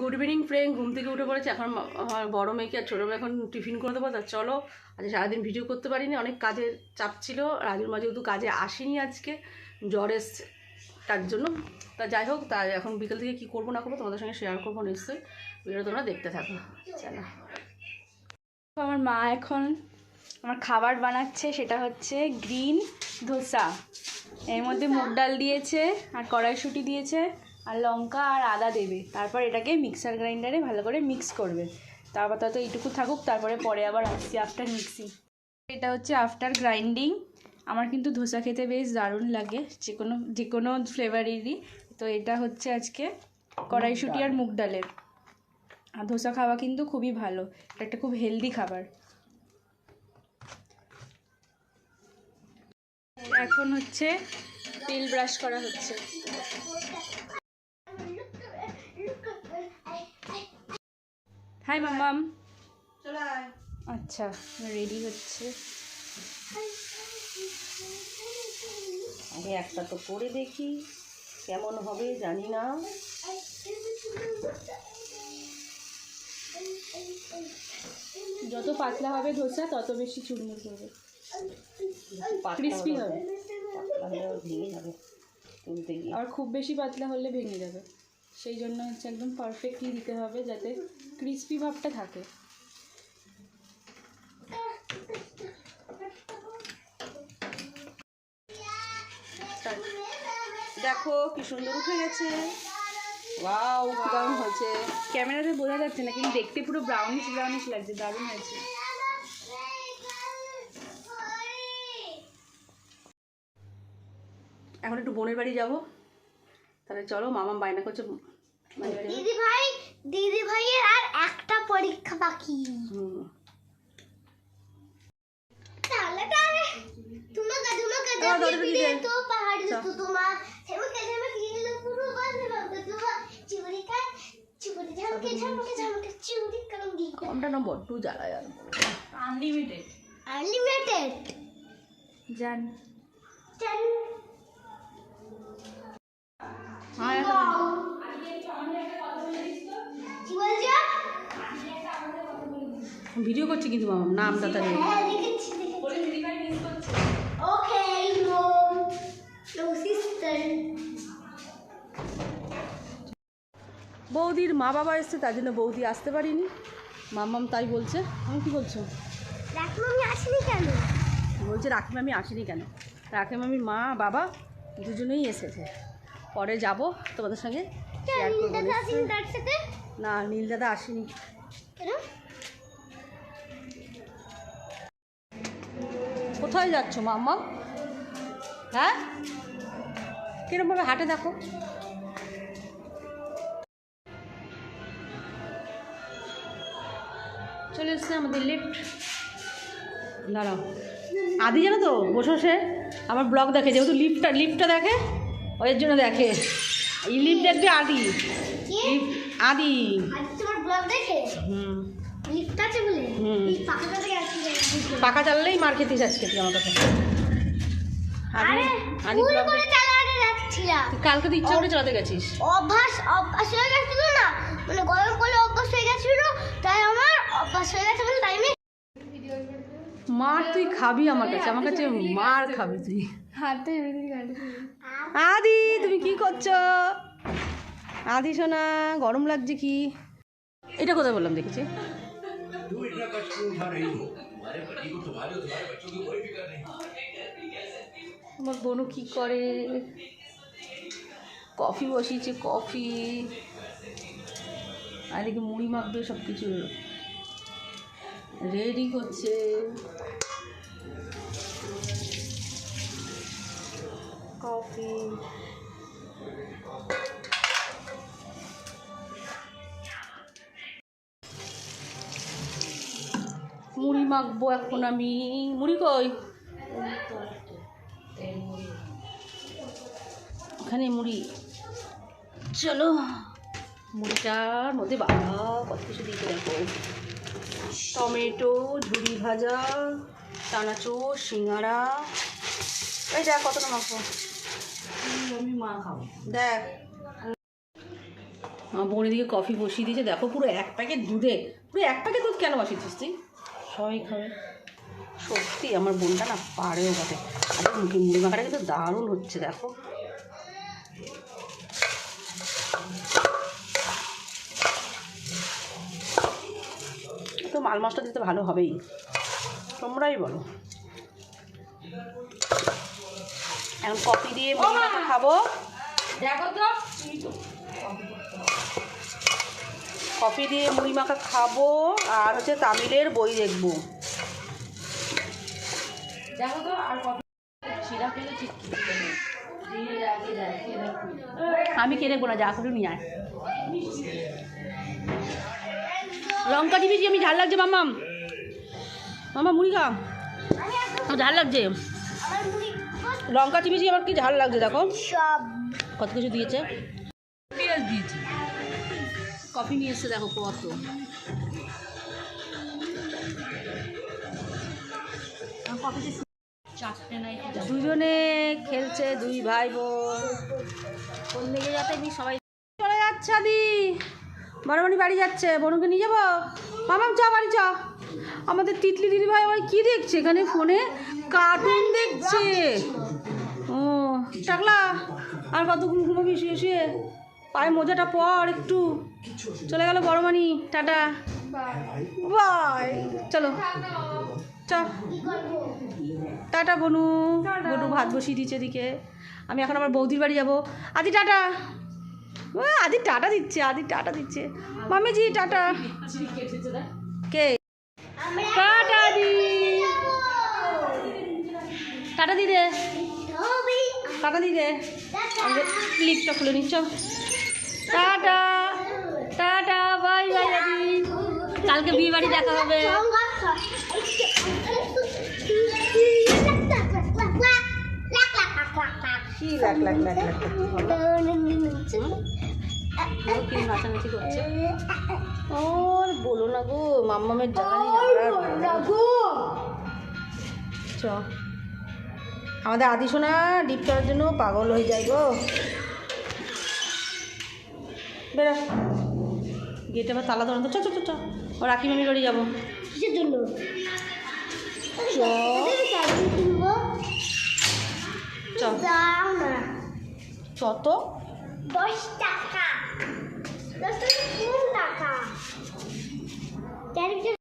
Good evening friend ঘুম থেকে উঠে পড়েছে। এখন আমার বড় মেয়েকে আর ছোটো মেয়ে এখন টিফিন করে দেবো। তা চলো আজ সারাদিন ভিডিও করতে পারিনি। অনেক কাজের চাপ ছিল। রাজুর মা যেহেতু কাজে আসেনি আজকে জ্বর এসছে তার জন্য। তা যাই হোক তা এখন বিকেল থেকে কী করব না করব তোমাদের সঙ্গে শেয়ার করব নিশ্চয়ই। ভিডিও তোমরা দেখতে থাকো। চলো। আমার মা এখন আমার খাবার বানাচ্ছে। সেটা হচ্ছে গ্রিন ধোসা। এর মধ্যে মুগ ডাল দিয়েছে আর কড়াইশুঁটি দিয়েছে। আর লঙ্কা আর আদা দেবে। তারপর এটাকে মিক্সার গ্রাইন্ডারে ভালো করে মিক্স করবে। তো এইটুকু থাকুক, তারপরে পরে আবার আসছি আফটার মিক্সিং এটা হচ্ছে আফটার গ্রাইন্ডিং আমার কিন্তু ধোসা খেতে বেশ দারুণ লাগে যে কোনো যে কোনো ফ্লেভারেরই তো এটা হচ্ছে আজকে কড়াইশুঁটি আর মুগ ডালের। আর ধোসা খাওয়া কিন্তু খুবই ভালো এটা একটা খুব হেলদি খাবার। এখন হচ্ছে তেল ব্রাশ করা হচ্ছে। হাই মামাম আচ্ছা রেডি হচ্ছে। আগে একটা তো করে দেখি কেমন হবে জানি না। যত পাতলা হবে ধোসা তত বেশি চুরমুর করবে ক্রিস্পি হবে। পাতলা হলে ভেঙে যাবে তুলতে গিয়ে। আর খুব বেশি পাতলা হলে ভেঙে যাবে। সেই জন্য হচ্ছে একদম পারফেক্টলি দিতে হবে যাতে ক্রিস্পি ভাবটা থাকে। দেখো কি সুন্দর উঠে গেছে। ওয়াও দারুণ হয়েছে। ক্যামেরাতে বোঝা যাচ্ছে না, কিন্তু দেখতে পুরো ব্রাউনিশ ব্রাউনিশ লাগছে, দারুণ হয়েছে। এখন একটু বোনের বাড়ি যাব। তাহলে চলো মামা বায়না করছে। দিদি ভাই দিদি ভাইয়ের আর একটা পরীক্ষা বাকি। তাহলে তাহলে তোমাকে তোমাকে তো পুরো বাঁধে চুরি চুরি ঝামকে ঝামকে ঝামকে চুরি করুঙ্গি কমটা না বড্ড জ্বালা আর। আনলিমিটেড আনলিমিটেড জান। ভিডিও করছি কিন্তু মামা নাম দাদা নেই। হ্যাঁ বৌদির মা বাবা এসছে তার জন্য বৌদি আসতে পারিনি। মাম্মাম তাই বলছে। আমি কি বলছো? রাখি মামি আসেনি কেন? বলছে রাখিম আমি আসিনি কেন? রাখিম আমি মা বাবা দুজনেই এসেছে। পরে যাব তোমাদের সঙ্গে শেয়ার করব না নীল দাদা আসেনি কোথায় যাচ্ছ মাম্মা? হ্যাঁ? কিরমভাবে হাটে দেখো? চলে এসছে আমাদের লিফট দাঁড়াও। আদি জানো তো বসে বসে আমার ব্লগ দেখে যেহেতু লিফটটা লিফটটা দেখে ওদের জন্য দেখে। লিফট দেখবে আদি। আদি। পাকা চাললেই মার খেতে যাচ্ছে তুই আমার কাছে। আদি আরে আদি ভুল ব্লগ করে চালাতে যাচ্ছিলাম। তুই কালকে তো ইচ্ছা করে চালাতে গেছিস। অভ্যাস অভ্যাস হয়ে গেছিল না? মানে গরম করলে অভ্যাস হয়ে গেছিল তাই আমার অভ্যাস হয়ে গেছে বলে তাই আমি মার তুই খাবি আমার কাছে আমার কাছে মার খাবি তুই। হাতে করছ? আদি সোনা গরম লাগছে কি? এটা কোথায় বললাম দেখেছি? আমার বোনও কি করে? কফি বসিয়েছে কফি। আর এদিকে মুড়ি মাখবে সব কিছু রেডি করছে কফি। মুড়ি মাখবো এখন আমি। মুড়ি কই? ওখানে মুড়ি। চলো মুড়িটার মধ্যে বাবা কত কিছু দিতে দেখো। টমেটো ঝুড়ি ভাজা, চানাচুর সিঙ্গারা এই দেখ কতটা মাখো দেখ। আমার বোন এদিকে কফি বসিয়ে দিয়েছে। দেখো পুরো এক প্যাকেট দুধে। পুরো এক প্যাকেট দুধ কেন বসিয়েছিস তুই? সবাই খাবে। সত্যি আমার বোনটা না পারেও বটে। আর মুখে মুড়ি মাখাটা কিন্তু দারুণ হচ্ছে দেখো। তো মাল মশলা দিতে ভালো হবেই। তোমরাই বলো। এখন কফি দিয়ে মুড়ি মাখা খাব। দেখো তো। কফি দিয়ে মুড়ি মাখা খাব আর হচ্ছে তামিলের বই দেখব। আমি কে দেখব না যা করে নিয়ে আয়। লঙ্কা দিবি আমি ঝাল লাগছে মাম্মাম। মামা মুড়ি খা। আমার ঝাল লাগছে। লঙ্কা চিবিছি আমার কি ঝাল লাগছে দেখো। সব। কত কিছু দিয়েছে? পেঁয়াজ দিয়েছি। কফি নিয়ে এসছে দেখো কত। দুজনে খেলছে দুই ভাই বোন কোন দিকে যাতে সবাই চলে যাচ্ছে আদি। বড়মণি বাড়ি যাচ্ছে বনুকে নিয়ে যাব? মামাম চ বাড়ি চ। আমাদের তিতলি দিদি ভাই আবার কি দেখছে? এখানে ফোনে কার্টুন দেখছে। ও টাকলা আর কতক্ষণ ঘুমাবি শুয়ে শুয়ে পায়ে মোজাটা পর একটু। চলে গেল বড়মানি টাটা। বাই। চলো। চ। টাটা বনু। বনু ভাত বসিয়ে দিচ্ছে এদিকে। আমি এখন আমার বৌদির বাড়ি যাব। আদি টাটা। ও আদি টাটা দিচ্ছে আদি টাটা দিচ্ছে। মামিজি টাটা। কে? টাটা দি টাটা দি ছবি টাটা দি ক্লিপটা খুলে নিচ্ছ টাটা টাটা বাই বাই কালকে বিয়ে বাড়ি দেখা হবে কি লাখ লাখ লাখ লাখ কি নাচানাচি করছে? ওর বলো না গো মাম্মামের জায়গা নেই। চ। আমাদের আদি সোনা ডিপ করার জন্য পাগল হয়ে যায় গো। বেরা। গেটে আবার তালা ধরো তো চ চ ও রাখি মামির বাড়ি যাব। চ। চ চ তো। দশ लसूण टाका. त्यानंतर